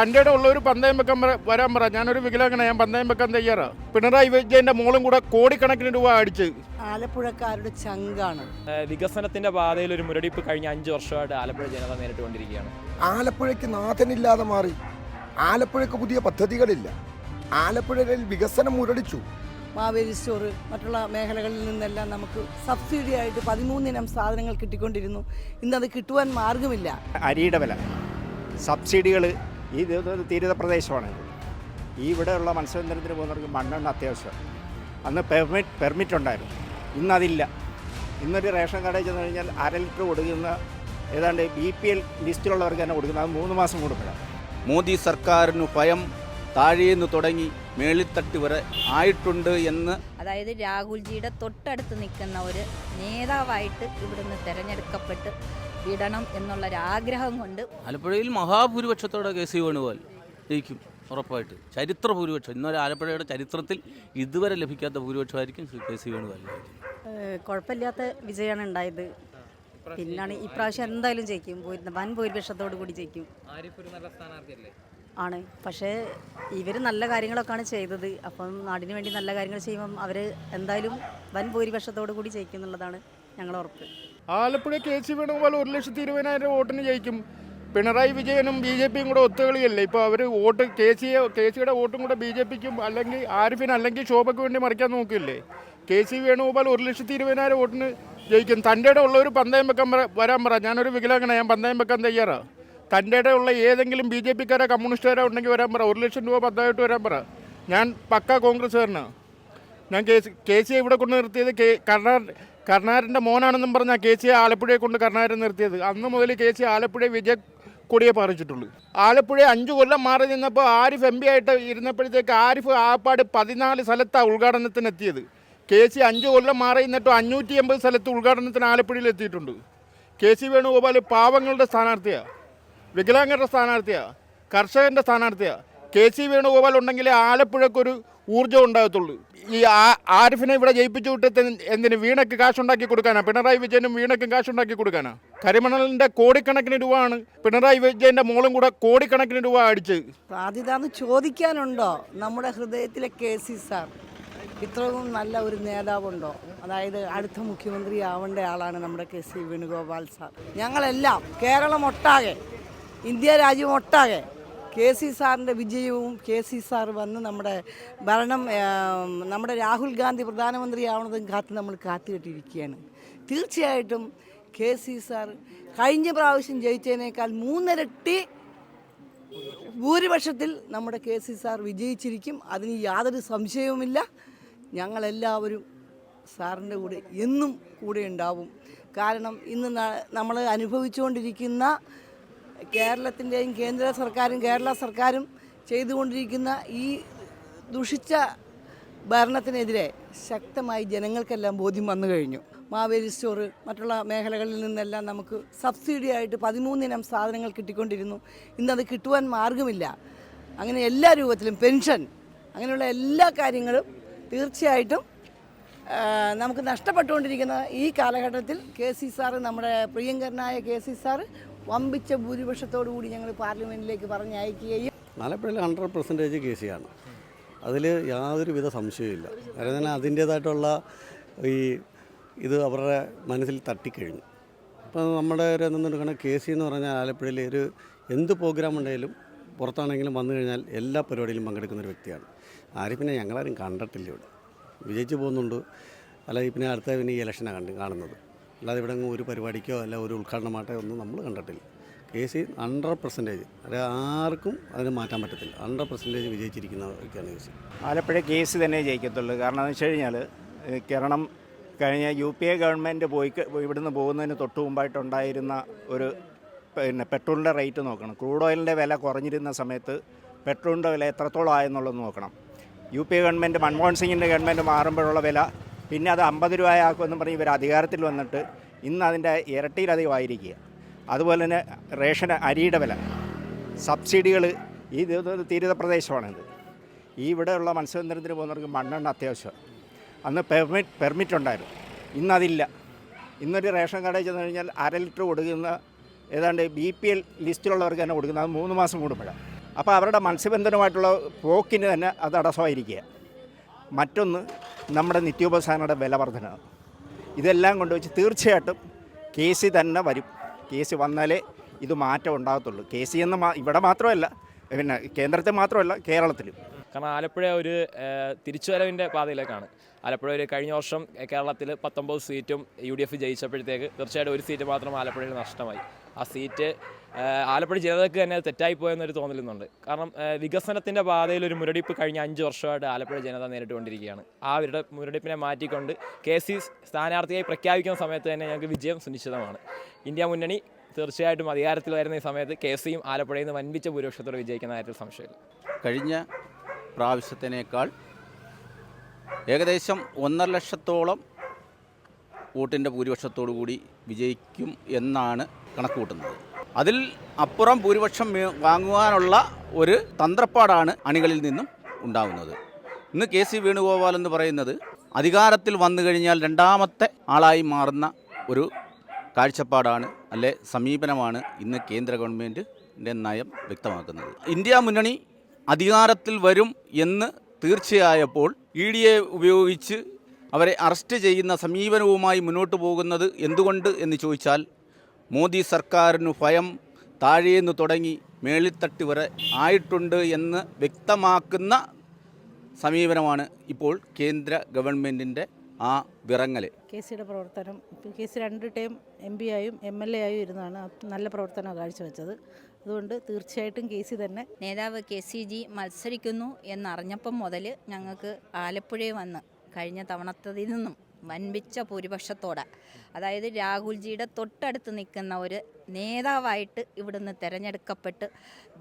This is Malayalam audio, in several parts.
തന്റെ ഉള്ള ഒരു പന്തയം വെക്കാൻ പറ- വരാൻ പറ. ഞാനൊരു വികലാംഗന ഞാൻ പന്തയം വെക്കാൻ തയ്യാറാ. പിണറായി വിജയന്റെ മോളും കൂടെ കോടിക്കണക്കിന് രൂപ അടിച്ച്. ആലപ്പുഴക്കാരുടെ ചങ്കാണ്. വികസനത്തിന്റെ പാതയിൽ ഒരു മുരടിപ്പ് കഴിഞ്ഞ അഞ്ച് വർഷമായിട്ട് ആലപ്പുഴ ജനത നേരിട്ടുകൊണ്ടിരിക്കുകയാണ്. ആലപ്പുഴയ്ക്ക് നാഥനില്ലാതെ മാറി. ആലപ്പുഴയ്ക്ക് പുതിയ പദ്ധതികളില്ല. ആലപ്പുഴയിൽ വികസനം മുരടിച്ചു. മാവേലി സ്റ്റോർ മറ്റുള്ള മേഖലകളിൽ നിന്നെല്ലാം നമുക്ക് സബ്സിഡി ആയിട്ട് പതിമൂന്നിനം സാധനങ്ങൾ കിട്ടിക്കൊണ്ടിരുന്നു. ഇന്നത് കിട്ടുവാൻ മാർഗമില്ല. അരിയുടെ വില. സബ്സിഡികൾ ഈ തീരത പ്രദേശമാണ് ഈ ഇവിടെയുള്ള മത്സ്യബന്ധനത്തിന് പോകുന്നവർക്ക് മണ്ണെണ്ണ അത്യാവശ്യം. അന്ന് പെർമിറ്റ് പെർമിറ്റ് ഉണ്ടായിരുന്നു. ഇന്നതില്ല. ഇന്നൊരു റേഷൻ കടയിൽ ചെന്ന് കഴിഞ്ഞാൽ അര ലിറ്റർ കൊടുക്കുന്ന ഏതാണ്ട് ബി പി എൽ ലിസ്റ്റിലുള്ളവർക്ക് തന്നെ കൊടുക്കുന്നത്. അത് മൂന്ന് മാസം കൂടുമ്പോഴാണ്. മോദി സർക്കാരിന് ഭയം താഴേന്ന് തുടങ്ങി മേളിത്തട്ട് വരെ ആയിട്ടുണ്ട് എന്ന് അതായത് രാഹുൽജിയുടെ തൊട്ടടുത്ത് നിൽക്കുന്ന ഒരു നേതാവായിട്ട് ഇവിടുന്ന് തിരഞ്ഞെടുക്കപ്പെട്ട് വിടണം എന്നുള്ളൊരാഗ്രഹം കൊണ്ട് ആലപ്പുഴയിൽ മഹാഭൂരിപക്ഷത്തോടെ കെ സി വേണുപോൽ ജയിക്കും ഉറപ്പായിട്ട്. ചരിത്ര ഭൂരിപക്ഷം. ഇന്നൊരു ആലപ്പുഴയുടെ ചരിത്രത്തിൽ ഇതുവരെ ലഭിക്കാത്ത ഭൂരിപക്ഷമായിരിക്കും കെ സി വേണുപോലെ കുഴപ്പമില്ലാത്ത വിജയമാണ് ഉണ്ടായത്. പിന്നാണ് ഇപ്രാവശ്യം എന്തായാലും ജയിക്കും. വൻ ഭൂരിപക്ഷത്തോടു കൂടി ജയിക്കും. ആണ്. പക്ഷേ ഇവർ നല്ല കാര്യങ്ങളൊക്കെയാണ് ചെയ്തത്. അപ്പം നാടിന് വേണ്ടി നല്ല കാര്യങ്ങൾ ചെയ്യുമ്പം അവർ എന്തായാലും വൻ ഭൂരിപക്ഷത്തോടു കൂടി ജയിക്കും എന്നുള്ളതാണ് ഞങ്ങൾ ഉറപ്പ്. ആലപ്പുഴ കെ സി വേണുഗോപാൽ ഒരു ലക്ഷത്തി ഇരുപതിനായിരം വോട്ടിന് ജയിക്കും. പിണറായി വിജയനും ബി ജെ പിയും കൂടെ ഒത്തുകളിയല്ലേ? ഇപ്പോൾ അവർ വോട്ട് കെ സിയെ കെ സിയുടെ വോട്ടും കൂടെ ബി ജെ പിക്കും അല്ലെങ്കിൽ ആരിഫിന് അല്ലെങ്കിൽ ശോഭയ്ക്ക് വേണ്ടി മറിക്കാൻ നോക്കില്ലേ? കെ സി വേണുഗോപാൽ ഒരു ലക്ഷത്തി ഇരുപതിനായിരം വോട്ടിന് ജയിക്കും. തന്റെ ഉള്ള ഒരു പന്തയം വെക്കാൻ വരാൻ പറ. ഞാനൊരു വികലാംഗന. ഞാൻ പന്തയം വെക്കാൻ തയ്യാറാണ് തന്റെ ഉള്ള ഏതെങ്കിലും ബി ജെ പിക്കാരോ കമ്മ്യൂണിസ്റ്റുകാരോ ഉണ്ടെങ്കിൽ വരാൻ പറ. ഒരു ലക്ഷം രൂപ പദ്ധതിയായിട്ട് വരാൻ പറ. ഞാൻ പക്ക കോൺഗ്രസ്സുകാരനാണ് ഞാൻ കെ സി കെ സിയെ ഇവിടെ കൊണ്ട് നിർത്തിയത് കെ കർണാർ കർണാരന്റെ മോനാണെന്നും പറഞ്ഞാൽ കെ സി ആലപ്പുഴയെ കൊണ്ട് കർണാടൻ നിർത്തിയത്. അന്ന് മുതൽ കെ സി ആലപ്പുഴ വിജയ കൊടിയെ പറിച്ചിട്ടുള്ളൂ. ആലപ്പുഴ അഞ്ചു കൊല്ലം മാറി നിന്നപ്പോൾ ആരിഫ് എം പി ആയിട്ട് ഇരുന്നപ്പോഴത്തേക്ക് ആരിഫ് ആപ്പാട് പതിനാല് സ്ഥലത്താണ് ഉദ്ഘാടനത്തിന് എത്തിയത് കെ സി അഞ്ചു കൊല്ലം മാറി നിന്നിട്ടും അഞ്ഞൂറ്റി എൺപത് സ്ഥലത്ത് ഉദ്ഘാടനത്തിന് ആലപ്പുഴയിൽ എത്തിയിട്ടുണ്ട്. കെ സി വേണുഗോപാൽ പാവങ്ങളുടെ സ്ഥാനാർത്ഥിയാണ് വികലാംഗരുടെ സ്ഥാനാർത്ഥിയാണ് കർഷകന്റെ സ്ഥാനാർത്ഥിയാണ് കെ സി വേണുഗോപാൽ ഉണ്ടെങ്കിൽ ആലപ്പുഴക്കൊരു ഊർജം ഉണ്ടാകത്തുള്ളൂ. ഈ ആരിഫിനെ ഇവിടെ ജയിപ്പിച്ചു വിട്ടിട്ട് എന്തിന് വീണയ്ക്ക് കാശുണ്ടാക്കി കൊടുക്കാനാ? പിണറായി വിജയനും വീണയ്ക്കും കാശുണ്ടാക്കി കൊടുക്കാനാ? കരിമണലിന്റെ കോടിക്കണക്കിന് രൂപയാണ് പിണറായി വിജയന്റെ മോളും കൂടെ കോടിക്കണക്കിന് രൂപ അടിച്ച്. സാധ്യത ചോദിക്കാനുണ്ടോ? നമ്മുടെ ഹൃദയത്തിലെ കെ സി സാർ. ഇത്രയും നല്ല ഒരു നേതാവുണ്ടോ? അതായത് അടുത്ത മുഖ്യമന്ത്രി ആവേണ്ട ആളാണ് നമ്മുടെ കെ സി വേണുഗോപാൽ സാർ. ഞങ്ങളെല്ലാം കേരളം ഒട്ടാകെ ഇന്ത്യ രാജ്യം ഒട്ടാകെ കെ സി സാറിന്റെ വിജയവും കെ സി സാർ വന്ന് നമ്മുടെ ഭരണം നമ്മുടെ രാഹുൽ ഗാന്ധി പ്രധാനമന്ത്രിയാവണതും കാത്ത് നമ്മൾ കാത്തുകെട്ടിയിരിക്കുകയാണ് തീർച്ചയായിട്ടും കെ സി സാർ കഴിഞ്ഞ പ്രാവശ്യം ജയിച്ചതിനേക്കാൾ മൂന്നിരട്ടി ഭൂരിപക്ഷത്തിൽ നമ്മുടെ കെ സി സാർ വിജയിച്ചിരിക്കും. അതിന് യാതൊരു സംശയവുമില്ല. ഞങ്ങളെല്ലാവരും സാറിന്റെ കൂടെ എന്നും കൂടെ ഉണ്ടാവും. കാരണം ഇന്ന് നമ്മൾ അനുഭവിച്ചുകൊണ്ടിരിക്കുന്ന കേരളത്തിന്റെയും കേന്ദ്ര സർക്കാരും കേരള സർക്കാരും ചെയ്തുകൊണ്ടിരിക്കുന്ന ഈ ദുഷിച്ച ഭരണത്തിനെതിരെ ശക്തമായി ജനങ്ങൾക്കെല്ലാം ബോധ്യം വന്നു കഴിഞ്ഞു. മാവേലി സ്റ്റോർ മറ്റുള്ള മേഖലകളിൽ നിന്നെല്ലാം നമുക്ക് സബ്സിഡി ആയിട്ട് പതിമൂന്നിനം സാധനങ്ങൾ കിട്ടിക്കൊണ്ടിരുന്നു. ഇന്നത് കിട്ടുവാൻ മാർഗമില്ല അങ്ങനെ എല്ലാ രൂപത്തിലും പെൻഷൻ അങ്ങനെയുള്ള എല്ലാ കാര്യങ്ങളും തീർച്ചയായിട്ടും നമുക്ക് നഷ്ടപ്പെട്ടുകൊണ്ടിരിക്കുന്ന ഈ കാലഘട്ടത്തിൽ കെ സി സാറ് നമ്മുടെ പ്രിയങ്കരനായ കെ സി സാറ് വമ്പിച്ച ഭൂരിപക്ഷത്തോടു കൂടി ഞങ്ങൾ പാർലമെന്റിലേക്ക് പറഞ്ഞയക്കുകയും ആലപ്പുഴയിൽ ഹൺഡ്രഡ് പെർസെന്റേജ് കെ ആണ് അതിൽ യാതൊരുവിധ സംശയമില്ല കാരണം തന്നെ അതിന്റേതായിട്ടുള്ള ഈ ഇത് അവരുടെ മനസ്സിൽ തട്ടിക്കഴിഞ്ഞു. അപ്പോൾ നമ്മുടെ ഒരു എന്തെന്ന് കെ സി എന്ന് പറഞ്ഞാൽ ആലപ്പുഴയിൽ ഒരു എന്ത് പ്രോഗ്രാം ഉണ്ടെങ്കിലും പുറത്താണെങ്കിലും വന്നു കഴിഞ്ഞാൽ എല്ലാ പരിപാടിയിലും പങ്കെടുക്കുന്ന ഒരു വ്യക്തിയാണ്. പിന്നെ ഞങ്ങളാരും കണ്ടിട്ടില്ല ഇവിടെ. വിജയിച്ചു പോകുന്നുണ്ട്. അല്ലെങ്കിൽ പിന്നെ അടുത്ത പിന്നെ ഈ ഇലക്ഷനാണ് കാണുന്നത്. അല്ലാതെ ഇവിടെ ഒരു പരിപാടിക്കോ അല്ല ഒരു ഉദ്ഘാടനമായിട്ടോ ഒന്നും നമ്മൾ കണ്ടിട്ടില്ല. കെ സി ഹൺഡ്രഡ് പെർസെന്റേജ് ആർക്കും അതിന് മാറ്റാൻ പറ്റത്തില്ല. Hundred percentage വിജയിച്ചിരിക്കുന്നതൊക്കെയാണ് K C Alappuzha K C തന്നെ ജയിക്കത്തുള്ളൂ. കാരണം എന്ന് വെച്ച് കഴിഞ്ഞാൽ കേരളം കഴിഞ്ഞ യു പി എ ഗവൺമെന്റ് പോയി ഇവിടുന്ന് പോകുന്നതിന് തൊട്ട് മുമ്പായിട്ടുണ്ടായിരുന്ന ഒരു പിന്നെ പെട്രോളിന്റെ റേറ്റ് നോക്കണം. ക്രൂഡ് ഓയിലിന്റെ വില കുറഞ്ഞിരുന്ന സമയത്ത് പെട്രോളിന്റെ വില എത്രത്തോളം ആയെന്നുള്ളത് നോക്കണം. U P A government Manmohan സിംഗിന്റെ ഗവൺമെന്റ് മാറുമ്പോഴുള്ള വില പിന്നെ അത് അമ്പത് രൂപയാക്കുമെന്ന് പറഞ്ഞ് ഇവർ അധികാരത്തിൽ വന്നിട്ട് ഇന്ന് അതിന്റെ ഇരട്ടിയിലധികമായിരിക്കുക. അതുപോലെ തന്നെ റേഷൻ അരിയുടെ വില. സബ്സിഡികൾ ഈ തീരത പ്രദേശമാണിത്. ഈ ഇവിടെയുള്ള മത്സ്യബന്ധനത്തിന് പോകുന്നവർക്ക് മണ്ണെണ്ണ അത്യാവശ്യം അന്ന് പെർമിറ്റ് പെർമിറ്റ് ഉണ്ടായിരുന്നു. ഇന്നതില്ല ഇന്നൊരു റേഷൻ കടയിൽ ചെന്ന് കഴിഞ്ഞാൽ അര ലിറ്റർ കൊടുക്കുന്ന ഏതാണ്ട് ബി പി എൽ ലിസ്റ്റിലുള്ളവർക്ക് തന്നെ കൊടുക്കുന്നത് അത് മൂന്ന് മാസം കൂടുമ്പോഴാണ് അപ്പോൾ അവരുടെ മത്സ്യബന്ധനമായിട്ടുള്ള പോക്കിന് തന്നെ അത് തടസ്സമായിരിക്കുക. മറ്റൊന്ന് നമ്മുടെ നിത്യോപസാനയുടെ വില വർധന ഇതെല്ലാം കൊണ്ടുവച്ച് തീർച്ചയായിട്ടും കെ സി തന്നെ വരും. കെ സി വന്നാലേ ഇത് മാറ്റം ഉണ്ടാകത്തുള്ളൂ. കെ സി എന്ന് ഇവിടെ മാത്രമല്ല പിന്നെ കേന്ദ്രത്തിൽ മാത്രമല്ല കേരളത്തിലും. കാരണം ആലപ്പുഴ ഒരു തിരിച്ചുവരവിന്റെ പാതയിലേക്കാണ്. ആലപ്പുഴ ഒരു കഴിഞ്ഞ വർഷം കേരളത്തിൽ പത്തൊമ്പത് സീറ്റും യു ഡി എഫ് ജയിച്ചപ്പോഴത്തേക്ക് തീർച്ചയായിട്ടും ഒരു സീറ്റ് മാത്രം ആലപ്പുഴയിൽ നഷ്ടമായി. ആ സീറ്റ് ആലപ്പുഴ ജനതയ്ക്ക് തന്നെ തെറ്റായി പോയെന്നൊരു തോന്നലുന്നുണ്ട്. കാരണം വികസനത്തിന്റെ പാതയിൽ ഒരു മുരടിപ്പ് കഴിഞ്ഞ അഞ്ച് വർഷമായിട്ട് ആലപ്പുഴ ജനത നേരിട്ടുകൊണ്ടിരിക്കുകയാണ്. ആ അവരുടെ മുരടിപ്പിനെ മാറ്റിക്കൊണ്ട് കെ സി സ്ഥാനാർത്ഥിയായി പ്രഖ്യാപിക്കുന്ന സമയത്ത് തന്നെ ഞങ്ങൾക്ക് വിജയം സുനിശ്ചിതമാണ്. ഇന്ത്യ മുന്നണി തീർച്ചയായിട്ടും അധികാരത്തിൽ വരുന്ന ഈ സമയത്ത് കെ സിയും ആലപ്പുഴയിൽ നിന്ന് വൻപിച്ച ഭൂരിപക്ഷത്തോടെ വിജയിക്കുന്ന കാര്യത്തിൽ സംശയമില്ല. കഴിഞ്ഞ പ്രാവശ്യത്തിനേക്കാൾ ഏകദേശം ഒന്നര ലക്ഷത്തോളം വോട്ടിന്റെ ഭൂരിപക്ഷത്തോടു കൂടി വിജയിക്കും എന്നാണ് കണക്ക് കൂട്ടുന്നത് അതിൽ അപ്പുറം ഭൂരിപക്ഷം വാങ്ങുവാനുള്ള ഒരു തന്ത്രപ്പാടാണ് അണികളിൽ നിന്നും ഉണ്ടാകുന്നത് ഇന്ന് കെ സി വേണുഗോപാൽ എന്ന് പറയുന്നത് അധികാരത്തിൽ വന്നു കഴിഞ്ഞാൽ രണ്ടാമത്തെ ആളായി മാറുന്ന ഒരു കാഴ്ചപ്പാടാണ് അല്ലെ സമീപനമാണ് ഇന്ന് കേന്ദ്ര ഗവൺമെന്റിന്റെ നയം വ്യക്തമാക്കുന്നത്. ഇന്ത്യ മുന്നണി അധികാരത്തിൽ വരും എന്ന് തീർച്ചയായപ്പോൾ ഇ ഡി എ ഉപയോഗിച്ച് അവരെ അറസ്റ്റ് ചെയ്യുന്ന സമീപനവുമായി മുന്നോട്ട് പോകുന്നത് എന്തുകൊണ്ട് എന്ന് ചോദിച്ചാൽ മോദി സർക്കാരിന് ഭയം താഴേന്ന് തുടങ്ങി മേളിത്തട്ടി വരെ ആയിട്ടുണ്ട് എന്ന് വ്യക്തമാക്കുന്ന സമീപനമാണ് ഇപ്പോൾ കേന്ദ്ര ഗവൺമെന്റിന്റെ ആ വിറങ്ങൽ കെ സിയുടെ പ്രവർത്തനം കെ സി രണ്ട് ടൈം എം പി ആയും എം എൽ എ ആയും ഇരുന്നാണ് നല്ല പ്രവർത്തനം കാഴ്ചവെച്ചത്. അതുകൊണ്ട് തീർച്ചയായിട്ടും കെ സി തന്നെ നേതാവ് കെ സി ജി മത്സരിക്കുന്നു എന്നറിഞ്ഞപ്പം മുതൽ ഞങ്ങൾക്ക് ആലപ്പുഴയിൽ വന്ന് കഴിഞ്ഞ തവണത്തതിൽ നിന്നും വൻപിച്ച ഭൂരിപക്ഷത്തോടെ. അതായത് രാഹുൽജിയുടെ തൊട്ടടുത്ത് നിൽക്കുന്ന ഒരു നേതാവായിട്ട് ഇവിടുന്ന് തിരഞ്ഞെടുക്കപ്പെട്ട്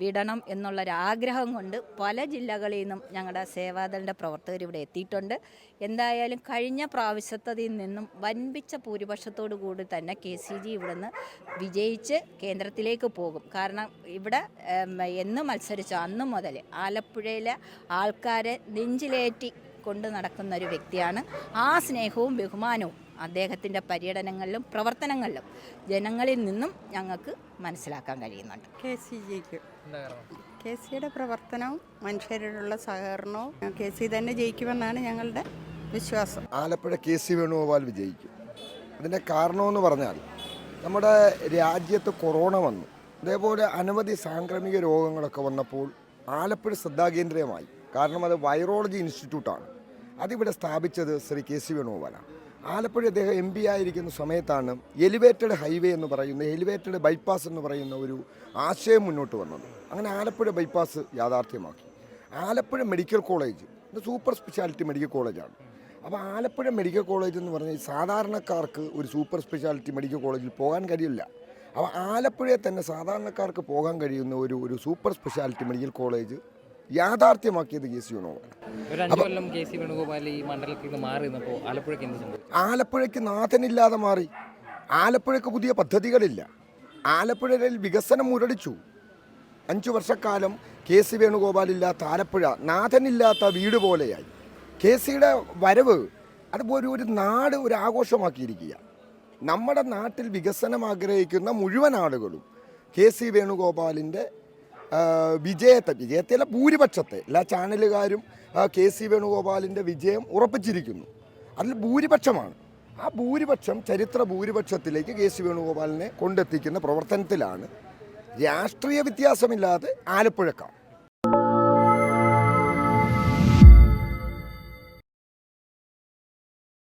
വിടണം എന്നുള്ളൊരാഗ്രഹം കൊണ്ട് പല ജില്ലകളിൽ നിന്നും ഞങ്ങളുടെ സേവാദളിന്റെ പ്രവർത്തകർ ഇവിടെ എത്തിയിട്ടുണ്ട്. എന്തായാലും കഴിഞ്ഞ പ്രാവശ്യത്തതിൽ നിന്നും വൻപിച്ച ഭൂരിപക്ഷത്തോടു കൂടി തന്നെ കെ സി ജി ഇവിടുന്ന് വിജയിച്ച് കേന്ദ്രത്തിലേക്ക് പോകും. കാരണം ഇവിടെ എന്ന് മത്സരിച്ചു അന്നു മുതൽ ആലപ്പുഴയിലെ ആൾക്കാരെ നെഞ്ചിലേറ്റി കൊണ്ട് നടക്കുന്ന ഒരു വ്യക്തിയാണ്. ആ സ്നേഹവും ബഹുമാനവും അദ്ദേഹത്തിന്റെ പര്യടനങ്ങളിലും പ്രവർത്തനങ്ങളിലും ജനങ്ങളിൽ നിന്നും ഞങ്ങൾക്ക് മനസ്സിലാക്കാൻ കഴിയുന്നുണ്ട്. കെ സി ജിക്ക് കെ സിയുടെ പ്രവർത്തനവും മനുഷ്യരോടുള്ള സഹകരണവും കെ സി തന്നെ ജയിക്കുമെന്നാണ് ഞങ്ങളുടെ വിശ്വാസം. ആലപ്പുഴ കെ സി വേണുഗോപാൽ വിജയിക്കും. അതിന്റെ കാരണമെന്ന് പറഞ്ഞാൽ നമ്മുടെ രാജ്യത്ത് കൊറോണ വന്നു. അതേപോലെ അനവധി സാംക്രമിക രോഗങ്ങളൊക്കെ വന്നപ്പോൾ ആലപ്പുഴ ശ്രദ്ധാകേന്ദ്രമായി. കാരണം അത് വൈറോളജി ഇൻസ്റ്റിറ്റ്യൂട്ടാണ്. അതിവിടെ സ്ഥാപിച്ചത് ശ്രീ കെ സി വേണുഗോപാലാണ്. ആലപ്പുഴ അദ്ദേഹം എം പി ആയിരിക്കുന്ന സമയത്താണ് എലിവേറ്റഡ് ഹൈവേ എന്ന് പറയുന്ന എലിവേറ്റഡ് ബൈപ്പാസ് എന്ന് പറയുന്ന ഒരു ആശയം മുന്നോട്ട് വന്നത്. അങ്ങനെ ആലപ്പുഴ ബൈപ്പാസ് യാഥാർത്ഥ്യമാക്കി. ആലപ്പുഴ മെഡിക്കൽ കോളേജ് ഇത് സൂപ്പർ സ്പെഷ്യാലിറ്റി മെഡിക്കൽ കോളേജാണ്. അപ്പോൾ ആലപ്പുഴ മെഡിക്കൽ കോളേജ് എന്ന് പറഞ്ഞാൽ സാധാരണക്കാർക്ക് ഒരു സൂപ്പർ സ്പെഷ്യാലിറ്റി മെഡിക്കൽ കോളേജിൽ പോകാൻ കഴിയില്ല. അപ്പോൾ ആലപ്പുഴയെ തന്നെ സാധാരണക്കാർക്ക് പോകാൻ കഴിയുന്ന ഒരു ഒരു സൂപ്പർ സ്പെഷ്യാലിറ്റി മെഡിക്കൽ കോളേജ് യാഥാർത്ഥ്യമാക്കിയത് കെ സി വേണുഗോപാൽ. ഒരു കൊല്ലം കെ സി വേണുഗോപാൽ ഈ മണ്ഡലത്തിൽ നിന്ന് മാറി നിന്നപ്പോൾ ആലപ്പുഴയ്ക്ക് എന്ത് സംഭവിച്ചു? ആലപ്പുഴയ്ക്ക് നാഥനില്ലാതെ മാറി. ആലപ്പുഴയ്ക്ക് പുതിയ പദ്ധതികളില്ല. ആലപ്പുഴയിൽ വികസനം മുരടിച്ചു. അഞ്ചു വർഷക്കാലം കെ സി വേണുഗോപാൽ ഇല്ലാത്ത ആലപ്പുഴ നാഥനില്ലാത്ത വീട് പോലെയായി. കെ സിയുടെ വരവ് അതുപോലെ ഒരു നാട് ഒരു ആഘോഷമാക്കിയിരിക്കുക. നമ്മുടെ നാട്ടിൽ വികസനം ആഗ്രഹിക്കുന്ന മുഴുവൻ ആളുകളും കെ സി വേണുഗോപാലിന്റെ വിജയത്തെ വിജയത്തിലെ ഭൂരിപക്ഷത്തെ എല്ലാ ചാനലുകാരും കെ സി വേണുഗോപാലിന്റെ വിജയം ഉറപ്പിച്ചിരിക്കുന്നു. അതിൽ ഭൂരിപക്ഷമാണ്. ആ ഭൂരിപക്ഷം ചരിത്ര ഭൂരിപക്ഷത്തിലേക്ക് കെ സി വേണുഗോപാലിനെ കൊണ്ടെത്തിക്കുന്ന പ്രവർത്തനത്തിലാണ് രാഷ്ട്രീയ വ്യത്യാസമില്ലാതെ ആലപ്പുഴക്കാർ.